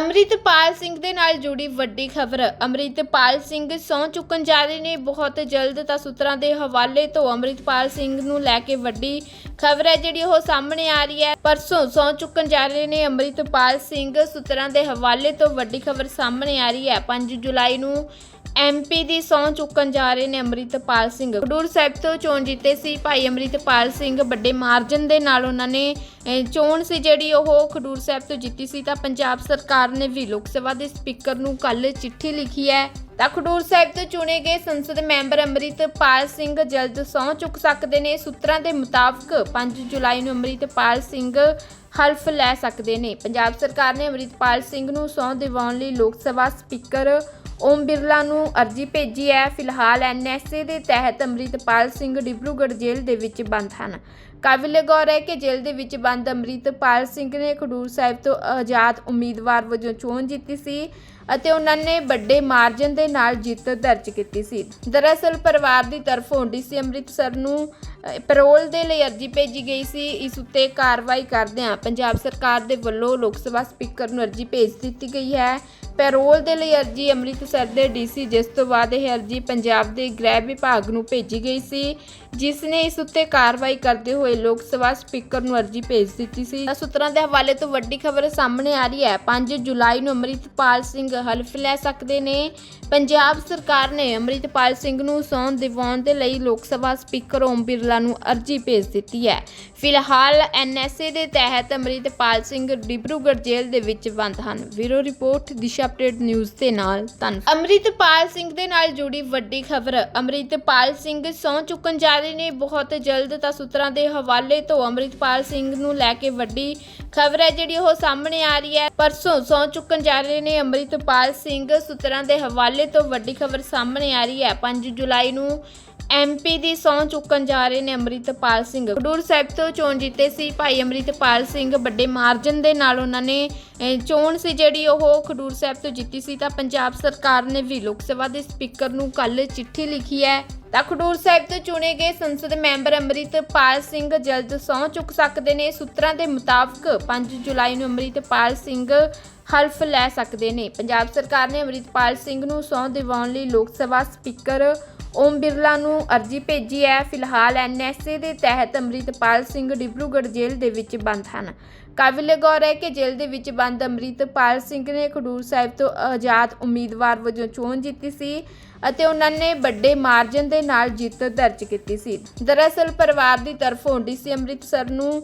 ਅੰਮ੍ਰਿਤਪਾਲ ਸਿੰਘ ਦੇ ਨਾਲ ਜੁੜੀ ਵੱਡੀ ਖਬਰ। ਅੰਮ੍ਰਿਤਪਾਲ ਸਿੰਘ ਸਹੁੰ ਚੁੱਕਣ ਜਾ ਰਹੇ ਨੇ। ਬਹੁਤ ਜਲਦ ਤਾਂ ਸੂਤਰਾਂ ਦੇ ਹਵਾਲੇ ਤੋਂ ਅੰਮ੍ਰਿਤਪਾਲ ਸਿੰਘ ਨੂੰ ਲੈ ਕੇ ਵੱਡੀ ਖਬਰ ਹੈ ਜਿਹੜੀ ਉਹ ਸਾਹਮਣੇ ਆ ਰਹੀ ਹੈ। ਪਰਸੋਂ ਸਹੁੰ ਚੁੱਕਣ ਜਾ ਰਹੇ ਨੇ ਅੰਮ੍ਰਿਤਪਾਲ ਸਿੰਘ। ਸੂਤਰਾਂ ਦੇ ਹਵਾਲੇ ਤੋਂ ਵੱਡੀ ਖਬਰ ਸਾਹਮਣੇ ਆ ਰਹੀ ਹੈ। 5 ਜੁਲਾਈ ਨੂੰ ਐਮਪੀ ਦੀ ਸਹੁੰ ਚੁੱਕਣ ਜਾ ਰਹੇ ਨੇ ਅੰਮ੍ਰਿਤਪਾਲ ਸਿੰਘ। ਖਡੂਰ ਸਾਹਿਬ ਤੋਂ ਚੋਣ ਜਿੱਤੇ ਸੀ ਭਾਈ ਅੰਮ੍ਰਿਤਪਾਲ ਸਿੰਘ, ਵੱਡੇ ਮਾਰਜਨ ਦੇ ਨਾਲ ਉਹਨਾਂ ਨੇ ਚੋਣ ਸੀ ਜਿਹੜੀ ਉਹ ਖਡੂਰ ਸਾਹਿਬ ਤੋਂ ਜਿੱਤੀ ਸੀ ਤਾਂ ਪੰਜਾਬ ਸਰਕਾਰ ਨੇ ਵੀ ਲੋਕ ਸਭਾ ਦੇ ਸਪੀਕਰ ਨੂੰ ਕੱਲ ਚਿੱਠੀ ਲਿਖੀ ਹੈ। ਤਾਂ ਖਡੂਰ ਸਾਹਿਬ ਤੋਂ ਚੁਣੇ ਗਏ ਸੰਸਦ ਮੈਂਬਰ ਅੰਮ੍ਰਿਤਪਾਲ ਸਿੰਘ ਜਲਦ ਸਹੁੰ ਚੁੱਕ ਸਕਦੇ ਨੇ। ਸੂਤਰਾਂ ਦੇ ਮੁਤਾਬਕ 5 ਜੁਲਾਈ ਨੂੰ ਅੰਮ੍ਰਿਤਪਾਲ ਸਿੰਘ ਹਲਫ ਲੈ ਸਕਦੇ ਨੇ। ਪੰਜਾਬ ਸਰਕਾਰ ਨੇ ਅੰਮ੍ਰਿਤਪਾਲ ਸਿੰਘ ਨੂੰ ਸਹੁੰ ਦਿਵਾਉਣ ਲਈ ਲੋਕ ਸਭਾ ਸਪੀਕਰ ਓਮ ਬਿਰਲਾ ਨੂੰ ਅਰਜੀ ਭੇਜੀ ਹੈ। ਫਿਲਹਾਲ ਐਨਐਸਏ ਦੇ ਤਹਿਤ ਅੰਮ੍ਰਿਤਪਾਲ ਸਿੰਘ ਡਿਬਰੂਗੜ੍ਹ ਜੇਲ੍ਹ ਦੇ ਵਿੱਚ ਬੰਦ ਹਨ। ਕਾਬਿਲੇ ਗੌਰ ਹੈ ਕਿ ਜੇਲ੍ਹ ਦੇ ਵਿੱਚ ਬੰਦ ਅੰਮ੍ਰਿਤਪਾਲ ਸਿੰਘ ਨੇ ਖਡੂਰ ਸਾਹਿਬ ਤੋਂ ਆਜ਼ਾਦ ਉਮੀਦਵਾਰ ਵਜੋਂ ਚੋਣ ਜਿੱਤੀ ਸੀ ਅਤੇ ਉਹਨਾਂ ਨੇ ਵੱਡੇ ਮਾਰਜਨ ਦੇ ਨਾਲ ਜਿੱਤ ਦਰਜ ਕੀਤੀ ਸੀ। ਦਰਅਸਲ ਪਰਿਵਾਰ ਦੀ ਤਰਫੋਂ ਡੀਸੀ ਅੰਮ੍ਰਿਤਸਰ ਨੂੰ ਪੈਰੋਲ ਦੇ ਲਈ ਅਰਜੀ ਭੇਜੀ ਗਈ ਸੀ। ਇਸ ਉੱਤੇ ਕਾਰਵਾਈ ਕਰਦਿਆਂ ਪੰਜਾਬ ਸਰਕਾਰ ਦੇ ਵੱਲੋਂ ਲੋਕ ਸਭਾ ਸਪੀਕਰ ਨੂੰ ਅਰਜੀ ਭੇਜ ਦਿੱਤੀ ਗਈ ਹੈ। ਪੈਰੋਲ ਦੇ ਲਈ ਅਰਜੀ ਅੰਮ੍ਰਿਤਸਰ ਦੇ ਡੀਸੀ ਜਿਸ ਤੋਂ ਬਾਅਦ ਇਹ ਅਰਜੀ ਪੰਜਾਬ ਦੇ ਗ੍ਰਹਿ ਵਿਭਾਗ ਨੂੰ ਭੇਜੀ ਗਈ ਸੀ। ਜਿਸ ਨੇ ਇਸ ਉੱਤੇ ਕਾਰਵਾਈ ਕਰਦੇ ਹੋਏ ਲੋਕ ਸਭਾ ਸਪੀਕਰ ਨੂੰ ਅਰਜੀ ਭੇਜ ਦਿੱਤੀ ਸੀ। ਸੂਤਰਾਂ ਦੇ ਹਵਾਲੇ ਤੋਂ ਵੱਡੀ ਖਬਰ ਸਾਹਮਣੇ ਆ ਰਹੀ ਹੈ। 5 ਜੁਲਾਈ ਨੂੰ ਅੰਮ੍ਰਿਤਪਾਲ ਸਿੰਘ ਹਲਫ ਲੈ ਸਕਦੇ ਨੇ। ਪੰਜਾਬ ਸਰਕਾਰ ਨੇ ਅੰਮ੍ਰਿਤਪਾਲ ਸਿੰਘ ਨੂੰ ਸੌਣ ਦਿਵਾਉਣ ਦੇ ਲਈ ਲੋਕ ਸਭਾ ਸਪੀਕਰ ਓਮ ਬਿਰਲਾ ਨੂੰ ਅਰਜੀ ਭੇਜ ਦਿੱਤੀ ਹੈ। ਫਿਲਹਾਲ ਐਨਐਸਏ ਦੇ ਤਹਿਤ ਅੰਮ੍ਰਿਤਪਾਲ ਸਿੰਘ ਡਿਬਰੂਗੜ੍ਹ ਜੇਲ੍ਹ ਦੇ ਵਿੱਚ ਬੰਦ ਹਨ। ਵੀਰੋ ਰਿਪੋਰਟ, ਦਿਸ਼ਾ ਅਪਡੇਟ ਨਿਊਜ਼ ਦੇ ਨਾਲ ਧੰਨਵਾਦ। ਅੰਮ੍ਰਿਤਪਾਲ ਸਿੰਘ ਦੇ ਨਾਲ ਜੁੜੀ ਵੱਡੀ ਖਬਰ, ਅੰਮ੍ਰਿਤਪਾਲ ਸਿੰਘ ਸਹੁੰ ਚੁੱਕਣ ਜਾ ਰਹੇ ਨੇ। ਬਹੁਤ ਜਲਦ ਤਾਂ ਸੂਤਰਾਂ ਦੇ ਹਵਾਲੇ ਤੋਂ ਅੰਮ੍ਰਿਤਪਾਲ ਸਿੰਘ ਨੂੰ ਲੈ ਕੇ ਵੱਡੀ ਖਬਰ ਹੈ ਜਿਹੜੀ ਉਹ ਸਾਹਮਣੇ ਆ ਰਹੀ ਹੈ। ਪਰਸੋਂ ਸਹੁੰ ਚੁੱਕਣ ਜਾ ਰਹੇ ਨੇ ਅੰਮ੍ਰਿਤਪਾਲ ਸਿੰਘ। ਸੂਤਰਾਂ ਦੇ ਹਵਾਲੇ ਤੋਂ ਵੱਡੀ ਖਬਰ ਸਾਹਮਣੇ ਆ ਰਹੀ ਹੈ। 5 ਜੁਲਾਈ ਨੂੰ ਐਮਪੀ ਦੀ ਸਹੁੰ ਚੁੱਕਣ ਜਾ ਰਹੇ ਨੇ ਅੰਮ੍ਰਿਤਪਾਲ ਸਿੰਘ। ਖਡੂਰ ਸਾਹਿਬ ਤੋਂ ਚੋਣ ਜਿੱਤੇ ਸੀ ਭਾਈ ਅੰਮ੍ਰਿਤਪਾਲ ਸਿੰਘ, ਵੱਡੇ ਮਾਰਜਨ ਦੇ ਨਾਲ ਉਹਨਾਂ ਨੇ ਚੋਣ ਸੀ ਜਿਹੜੀ ਉਹ ਖਡੂਰ ਸਾਹਿਬ ਤੋਂ ਜਿੱਤੀ ਸੀ ਤਾਂ ਪੰਜਾਬ ਸਰਕਾਰ ਨੇ ਵੀ ਲੋਕ ਸਭਾ ਦੇ ਸਪੀਕਰ ਨੂੰ ਕੱਲ ਚਿੱਠੀ ਲਿਖੀ ਹੈ। ਤਾਂ ਖਡੂਰ ਸਾਹਿਬ ਤੋਂ ਚੁਣੇ ਗਏ ਸੰਸਦ ਮੈਂਬਰ ਅੰਮ੍ਰਿਤਪਾਲ ਸਿੰਘ ਜਲਦ ਸਹੁੰ ਚੁੱਕ ਸਕਦੇ ਨੇ। ਸੂਤਰਾਂ ਦੇ ਮੁਤਾਬਕ 5 ਜੁਲਾਈ ਨੂੰ ਅੰਮ੍ਰਿਤਪਾਲ ਸਿੰਘ ਹਲਫ ਲੈ ਸਕਦੇ ਨੇ। ਪੰਜਾਬ ਸਰਕਾਰ ਨੇ ਅੰਮ੍ਰਿਤਪਾਲ ਸਿੰਘ ਨੂੰ ਸਹੁੰ ਦਿਵਾਉਣ ਲਈ ਲੋਕ ਸਭਾ ਸਪੀਕਰ ਓਮ ਬਿਰਲਾ ਨੂੰ ਅਰਜੀ ਭੇਜੀ ਹੈ। ਫਿਲਹਾਲ ਐਨਐਸਏ ਦੇ ਤਹਿਤ ਅੰਮ੍ਰਿਤਪਾਲ ਸਿੰਘ ਡਿਬਰੂਗੜ੍ਹ ਜੇਲ੍ਹ ਦੇ ਵਿੱਚ ਬੰਦ ਹਨ। ਕਾਬਿਲੇ ਗੌਰ ਹੈ ਕਿ ਜੇਲ੍ਹ ਦੇ ਵਿੱਚ ਬੰਦ ਅੰਮ੍ਰਿਤਪਾਲ ਸਿੰਘ ਨੇ ਖਡੂਰ ਸਾਹਿਬ ਤੋਂ ਆਜ਼ਾਦ ਉਮੀਦਵਾਰ ਵਜੋਂ ਚੋਣ ਜਿੱਤੀ ਸੀ ਅਤੇ ਉਹਨਾਂ ਨੇ ਵੱਡੇ ਮਾਰਜਨ ਦੇ ਨਾਲ ਜਿੱਤ ਦਰਜ ਕੀਤੀ ਸੀ। ਦਰਅਸਲ ਪਰਿਵਾਰ ਦੀ ਤਰਫੋਂ ਡੀਸੀ ਅੰਮ੍ਰਿਤਸਰ ਨੂੰ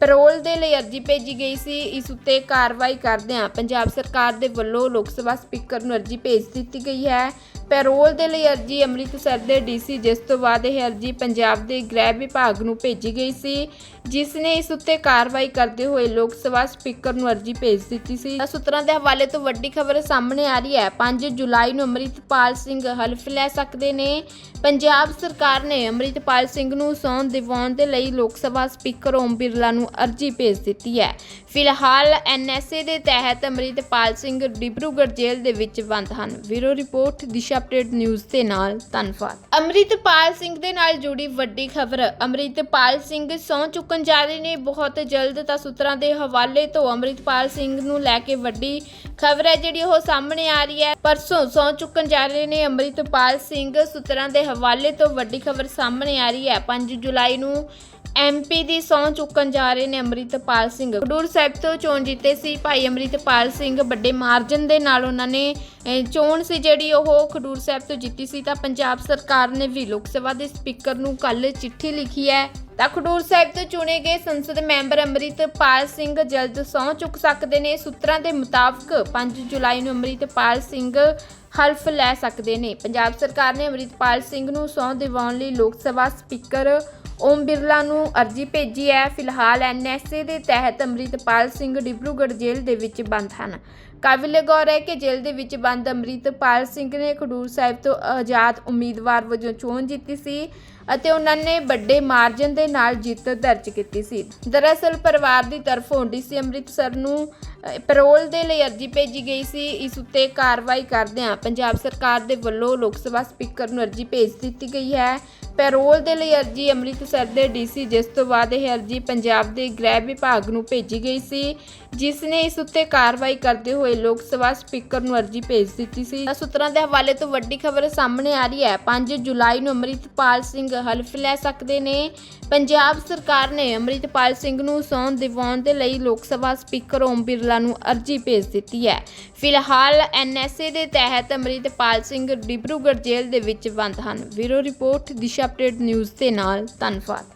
ਪੈਰੋਲ ਦੇ ਲਈ ਅਰਜੀ ਭੇਜੀ ਗਈ ਸੀ। ਇਸ ਉੱਤੇ ਕਾਰਵਾਈ ਕਰਦਿਆਂ ਪੰਜਾਬ ਸਰਕਾਰ ਦੇ ਵੱਲੋਂ ਲੋਕ ਸਭਾ ਸਪੀਕਰ ਨੂੰ ਅਰਜੀ ਭੇਜ ਦਿੱਤੀ ਗਈ ਹੈ। ਪੈਰੋਲ ਦੇ ਲਈ ਅਰਜੀ ਅੰਮ੍ਰਿਤ ਅੰਮ੍ਰਿਤਸਰ ਦੇ ਡੀਸੀ ਜਿਸ ਤੋਂ ਬਾਅਦ ਇਹ ਅਰਜੀ ਪੰਜਾਬ ਦੇ ਗ੍ਰਹਿ ਵਿਭਾਗ ਨੂੰ ਭੇਜੀ ਗਈ ਸੀ, ਜਿਸ ਨੇ ਇਸ ਉੱਤੇ ਕਾਰਵਾਈ ਕਰਦੇ ਹੋਏ ਲੋਕ ਸਭਾ ਸਪੀਕਰ ਨੂੰ ਅਰਜੀ ਭੇਜ ਦਿੱਤੀ ਸੀ। ਸੂਤਰਾਂ ਦੇ ਹਵਾਲੇ ਤੋਂ ਵੱਡੀ ਖਬਰ ਸਾਹਮਣੇ ਆ ਰਹੀ ਹੈ। 5 ਜੁਲਾਈ ਨੂੰ ਅੰਮ੍ਰਿਤਪਾਲ ਸਿੰਘ ਹਲਫ ਲੈ ਸਕਦੇ ਨੇ। ਪੰਜਾਬ ਸਰਕਾਰ ਨੇ ਅੰਮ੍ਰਿਤਪਾਲ ਸਿੰਘ ਨੂੰ ਸੌਣ ਦਿਵਾਉਣ ਦੇ ਲਈ ਲੋਕ ਸਭਾ ਸਪੀਕਰ ਓਮ ਬਿਰਲਾ ਨੂੰ ਅਰਜੀ ਭੇਜ ਦਿੱਤੀ ਹੈ। ਫਿਲਹਾਲ ਐਨਐਸਏ ਦੇ ਤਹਿਤ ਅੰਮ੍ਰਿਤਪਾਲ ਸਿੰਘ ਡਿਬਰੂਗੜ੍ਹ ਜੇਲ੍ਹ ਦੇ ਵਿੱਚ ਬੰਦ ਹਨ। ਵੀਰੋ ਰਿਪੋਰਟ, ਦਿਸ਼ਾ ਅਪਡੇਟ ਨਿਊਜ਼ ਦੇ ਨਾਲ ਧੰਨਵਾਦ। ਅੰਮ੍ਰਿਤਪਾਲ ਸਿੰਘ ਦੇ ਨਾਲ ਜੁੜੀ ਵੱਡੀ ਖਬਰ। ਅੰਮ੍ਰਿਤਪਾਲ ਸਿੰਘ ਸਹੁੰ ਚੁੱਕਣ ਜਾ ਰਹੇ ਨੇ। ਬਹੁਤ ਜਲਦ ਤਾਂ ਸੂਤਰਾਂ ਦੇ ਹਵਾਲੇ ਤੋਂ ਅੰਮ੍ਰਿਤਪਾਲ ਸਿੰਘ ਨੂੰ ਲੈ ਕੇ ਵੱਡੀ ਖਬਰ ਹੈ ਜਿਹੜੀ ਉਹ ਸਾਹਮਣੇ ਆ ਰਹੀ ਹੈ। ਪਰਸੋਂ ਸਹੁੰ ਚੁੱਕਣ ਜਾ ਰਹੇ ਨੇ ਅੰਮ੍ਰਿਤਪਾਲ ਸਿੰਘ। ਸੂਤਰਾਂ ਦੇ ਹਵਾਲੇ ਤੋਂ ਵੱਡੀ ਖਬਰ ਸਾਹਮਣੇ ਆ ਰਹੀ ਹੈ। 5 ਜੁਲਾਈ ਨੂੰ ਐਮਪੀ ਦੀ ਸਹੁੰ ਚੁੱਕਣ ਜਾ ਰਹੇ ਨੇ ਅੰਮ੍ਰਿਤਪਾਲ ਸਿੰਘ। ਖਡੂਰ ਸਾਹਿਬ ਤੋਂ ਚੋਣ ਜਿੱਤੇ ਸੀ ਭਾਈ ਅੰਮ੍ਰਿਤਪਾਲ ਸਿੰਘ, ਵੱਡੇ ਮਾਰਜਨ ਦੇ ਨਾਲ ਉਹਨਾਂ ਨੇ ਚੋਣ ਸੀ ਜਿਹੜੀ ਉਹ ਖਡੂਰ ਸਾਹਿਬ ਤੋਂ ਜਿੱਤੀ ਸੀ ਤਾਂ ਪੰਜਾਬ ਸਰਕਾਰ ਨੇ ਵੀ ਲੋਕ ਸਭਾ ਦੇ ਸਪੀਕਰ ਨੂੰ ਕੱਲ ਚਿੱਠੀ ਲਿਖੀ ਹੈ। ਤਾਂ ਖਡੂਰ ਸਾਹਿਬ ਤੋਂ ਚੁਣੇ ਗਏ ਸੰਸਦ ਮੈਂਬਰ ਅੰਮ੍ਰਿਤਪਾਲ ਸਿੰਘ ਜਲਦ ਸਹੁੰ ਚੁੱਕ ਸਕਦੇ ਨੇ। ਸੂਤਰਾਂ ਦੇ ਮੁਤਾਬਕ 5 ਜੁਲਾਈ ਨੂੰ ਅੰਮ੍ਰਿਤਪਾਲ ਸਿੰਘ ਹਲਫ ਲੈ ਸਕਦੇ ਨੇ। ਪੰਜਾਬ ਸਰਕਾਰ ਨੇ ਅੰਮ੍ਰਿਤਪਾਲ ਸਿੰਘ ਨੂੰ ਸਹੁੰ ਦਿਵਾਉਣ ਲਈ ਲੋਕ ਸਭਾ ਸਪੀਕਰ ਓਮ ਬਿਰਲਾ ਨੂੰ ਅਰਜੀ ਭੇਜੀ ਹੈ। ਫਿਲਹਾਲ ਐਨਐਸਏ ਦੇ ਤਹਿਤ ਅੰਮ੍ਰਿਤਪਾਲ ਸਿੰਘ ਡਿਬਰੂਗੜ੍ਹ ਜੇਲ੍ਹ ਦੇ ਵਿੱਚ ਬੰਦ ਹਨ। ਕਾਬਿਲੇ ਗੌਰ ਹੈ ਕਿ ਜੇਲ੍ਹ ਦੇ ਵਿੱਚ ਬੰਦ ਅੰਮ੍ਰਿਤਪਾਲ ਸਿੰਘ ਨੇ ਖਡੂਰ ਸਾਹਿਬ ਤੋਂ ਆਜ਼ਾਦ ਉਮੀਦਵਾਰ ਵਜੋਂ ਚੋਣ ਜਿੱਤੀ ਸੀ। ਅਤੇ ਉਹਨਾਂ ਨੇ ਵੱਡੇ ਮਾਰਜਨ ਦੇ ਨਾਲ ਜਿੱਤ ਦਰਜ ਕੀਤੀ ਸੀ। ਦਰਅਸਲ ਪਰਿਵਾਰ ਦੀ ਤਰਫੋਂ ਡੀਸੀ ਅੰਮ੍ਰਿਤਸਰ ਨੂੰ ਪੈਰੋਲ ਦੇ ਲਈ ਅਰਜ਼ੀ ਭੇਜੀ ਗਈ ਸੀ। ਇਸ ਉੱਤੇ ਕਾਰਵਾਈ ਕਰਦਿਆਂ ਪੰਜਾਬ ਸਰਕਾਰ ਦੇ ਵੱਲੋਂ ਲੋਕ ਸਭਾ ਸਪੀਕਰ ਨੂੰ ਅਰਜ਼ੀ ਭੇਜ ਦਿੱਤੀ ਗਈ ਹੈ। ਪੈਰੋਲ ਦੇ ਲਈ ਅਰਜ਼ੀ ਅੰਮ੍ਰਿਤਸਰ ਦੇ ਡੀਸੀ ਜਿਸ ਤੋਂ ਬਾਅਦ ਇਹ ਅਰਜ਼ੀ ਪੰਜਾਬ ਦੇ ਗ੍ਰਹਿ ਵਿਭਾਗ ਨੂੰ ਭੇਜੀ ਗਈ ਸੀ, ਜਿਸ ਨੇ ਇਸ ਉੱਤੇ ਕਾਰਵਾਈ ਕਰਦੇ ਹੋਏ ਲੋਕ ਸਭਾ ਸਪੀਕਰ ਨੂੰ ਅਰਜ਼ੀ ਭੇਜ ਦਿੱਤੀ ਸੀ। ਸੂਤਰਾਂ ਦੇ ਹਵਾਲੇ ਤੋਂ ਵੱਡੀ ਖਬਰ ਸਾਹਮਣੇ ਆ ਰਹੀ ਹੈ। 5 ਜੁਲਾਈ ਨੂੰ ਅੰਮ੍ਰਿਤਪਾਲ ਸਿੰਘ ਹਲਫ ਲੈ ਸਕਦੇ ਨੇ। ਪੰਜਾਬ ਸਰਕਾਰ ਨੇ ਅੰਮ੍ਰਿਤਪਾਲ ਸਿੰਘ ਨੂੰ ਸੌਣ ਦਿਵਾਉਣ ਦੇ ਲਈ ਲੋਕ ਸਭਾ ਸਪੀਕਰ ਓਮ ਬਿਰਲਾ ਨੂੰ ਅਰਜ਼ੀ ਭੇਜ ਦਿੱਤੀ ਹੈ। ਫਿਲਹਾਲ ਐਨਐਸਏ ਦੇ ਤਹਿਤ ਅੰਮ੍ਰਿਤਪਾਲ ਸਿੰਘ ਡਿਬਰੂਗੜ੍ਹ ਜੇਲ੍ਹ ਦੇ ਵਿੱਚ ਬੰਦ ਹਨ। ਵੀਰੋ ਰਿਪੋਰਟ, ਦਿਸ਼ਾ ਅਪਡੇਟ ਨਿਊਜ਼ ਦੇ ਨਾਲ, ਧੰਨਵਾਦ।